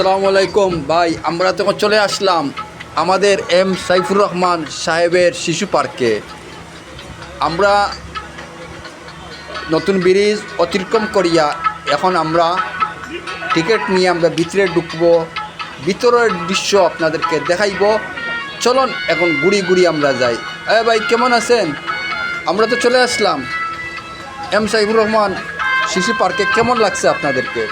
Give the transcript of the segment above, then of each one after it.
আসসালামু আলাইকুম। ভাই, আমরা তখন চলে আসলাম আমাদের এম সাইফুর রহমান সাহেবের শিশু পার্কে। আমরা নতুন ব্রিজ অতিক্রম করিয়া এখন আমরা টিকিট নিয়ে আমরা ভিতরে ঢুকবো। ভিতরের দৃশ্য আপনাদেরকে দেখাইব। চলুন, এখন গুড়ি গুড়ি আমরা যাই। এ ভাই, কেমন আছেন? আমরা তো চলে আসলাম। এম সাইফুর রহমান শিশু পার্কে কেমন লাগছে আপনাদেরকে?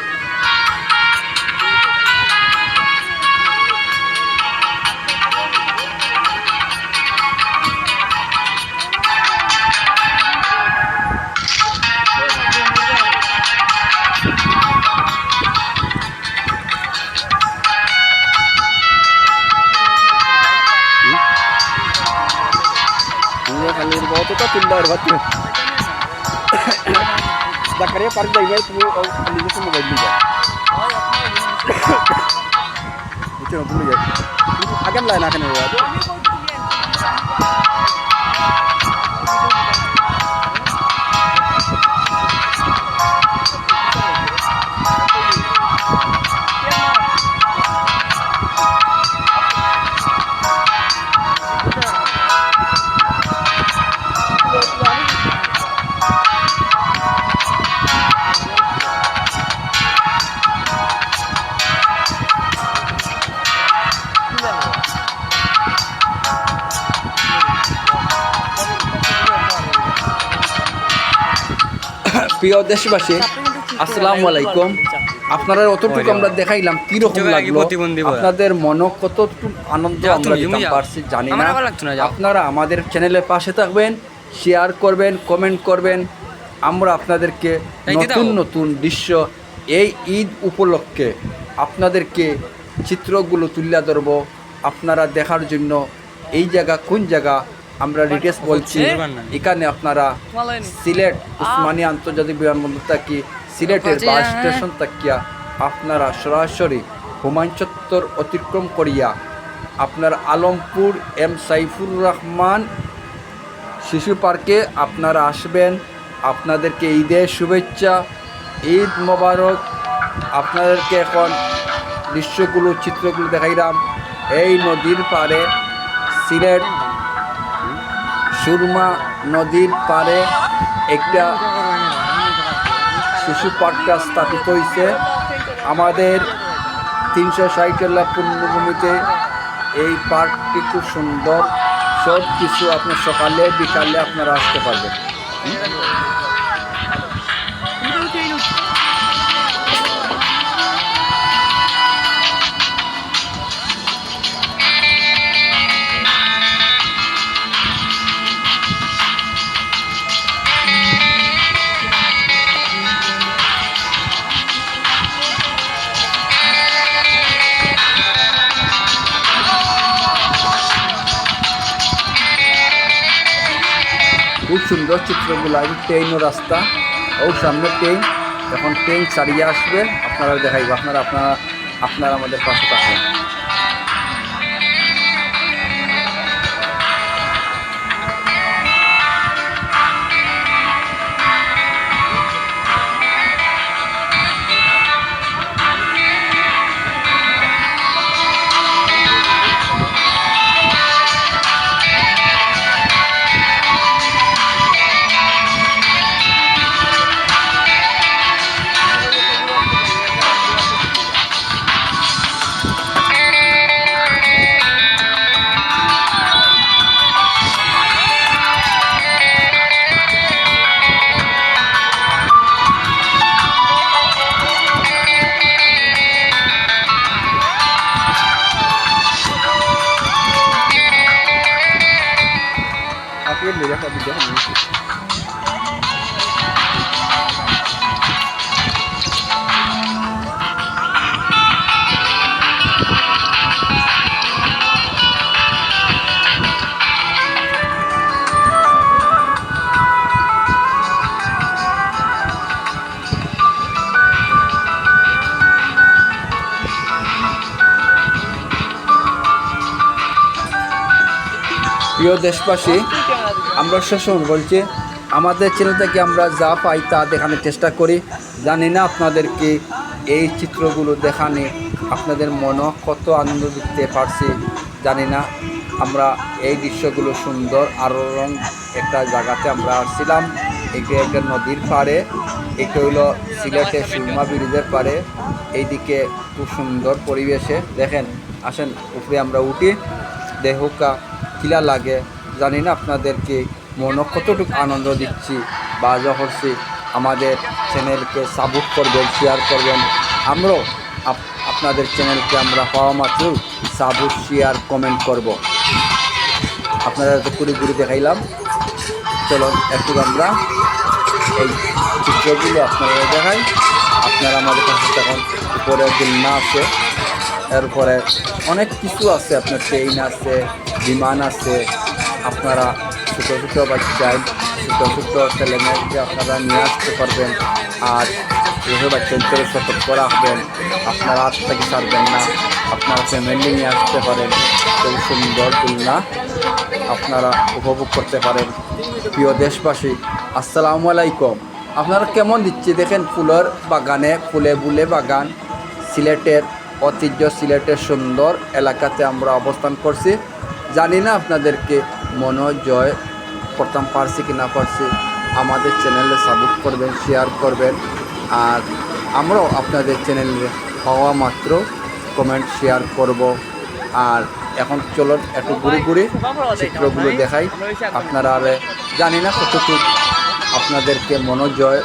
ثلاثة النار غطي ذكرية فرد دايمات أو اللي جسمه مبدل ده ممكن أقول لك أجمل أنا كان هو প্রিয় দেশবাসী আসসালামু আলাইকুম। আপনারা অতটুকু আমরা দেখাইলাম কীরকম লাগল। আপনাদের মন কতটুকু আনন্দ আমরা যাও। পারছি জানি না। আপনারা আমাদের চ্যানেলের পাশে থাকবেন শেয়ার করবেন কমেন্ট করবেন। আমরা আপনাদেরকে নতুন নতুন দৃশ্য এই ঈদ উপলক্ষে আপনাদেরকে চিত্রগুলো তুলে ধরবো। আপনারা দেখার জন্য এই জায়গা কোন জায়গা আমরা ডিটেলস বলছি এখানে আপনারা সিলেট উসমানী আন্তর্জাতিক বিমানবন্দর থাকি সিলেটের বাস হ্যাঁ। স্টেশন থাকিয়া আপনারা সরাসরি হুমায়ুন চত্বর অতিক্রম করিয়া আপনার আলমপুর এম সাইফুর রহমান শিশু পার্কে আপনারা আসবেন। আপনাদেরকে ঈদের শুভেচ্ছা ঈদ মোবারক। আপনাদেরকে এখন দৃশ্যগুলো চিত্রগুলো দেখাইলাম। এই নদীর পাড়ে সিলেট সুরমা নদীর পাড়ে একটা শিশু পার্কটা স্থাপিত হয়েছে আমাদের তিনশো ষাটলা পূর্ণভূমিতে এই পার্কটি খুব সুন্দর। সব কিছু আপনার সকালে, বিকালে আপনারা আসতে পারবেন। খুব সুন্দর চিত্রগুলো আছে ট্রেন ও রাস্তা, ও সামনে ট্রেন, এখন ট্রেন চালিয়ে আসবে আপনারা দেখাইব, আপনারা আপনারা আপনারা আমাদের পাশে থাকবেন। eu gostava de muito. despachei আমরা সবসময় বলছি, আমাদের চ্যানেল থেকে আমরা যা পাই তা দেখানোর চেষ্টা করি। জানি না আপনাদেরকে এই চিত্রগুলো দেখানে আপনাদের মনও কত আনন্দ দিতে পারছি, জানি না। আমরা এই দৃশ্যগুলো সুন্দর আরও রং একটা জায়গাতে আমরা আসছিলাম। এটা একটা নদীর পাড়ে, এটা হইল সিলেটের সুরমা ব্রিজের পাড়ে। এইদিকে খুব সুন্দর পরিবেশে, দেখেন, আসেন, উপরে আমরা উঠি। দেহকা কিলা লাগে। জানি না আপনাদেরকে মনে কতটুকু আনন্দ দিচ্ছি। বা করছি, আমাদের চ্যানেলকে সাপোর্ট করবেন শেয়ার করবেন। আমরাও আপ- আপনাদের চ্যানেলকে আমরা পাওয়া মাত্র সাপোর্ট শেয়ার কমেন্ট করব। আপনারা তো ঘুরে ঘুরে দেখাইলাম। চলুন, একটু আমরা এই চিত্রগুলো আপনারা দেখাই। আপনারা আমাদের কাছে তখন উপরে দিল্লা আছে। এরপরে অনেক কিছু আছে আপনার ট্রেন আছে, বিমান আছে। আপনারা ছোটো ছোটো বাচ্চায় ছোটো ছোটো ছেলেমেয়েকে আপনারা নিয়ে আসতে পারবেন আর ছোটো বাচ্চাদের সতর্ক রাখবেন আপনারা হাত থেকে ছাড়বেন না। আপনারা ফ্যামিলি নিয়ে আসতে পারেন। খুব সুন্দর তুলনা আপনারা উপভোগ করতে পারেন। প্রিয় দেশবাসী, আসসালামু আলাইকুম। আপনারা কেমন দিচ্ছে? দেখেন ফুলের বাগানে, ফুলে বুলে বাগান। সিলেটের ঐতিহ্য সিলেটের সুন্দর এলাকাতে আমরা অবস্থান করছি। জানি না আপনাদেরকে মনোজয় করতাম পারছি কি না পারছি, আমাদের চ্যানেলে সাপোর্ট করবেন শেয়ার করবেন, আর আমরাও আপনাদের চ্যানেলে হওয়া মাত্র কমেন্ট শেয়ার করব। আর এখন চলুন একটু ঘুরে ঘুরে চিত্রগুলো দেখাই। আপনারা জানি না কতটুকু আপনাদেরকে মনোজয়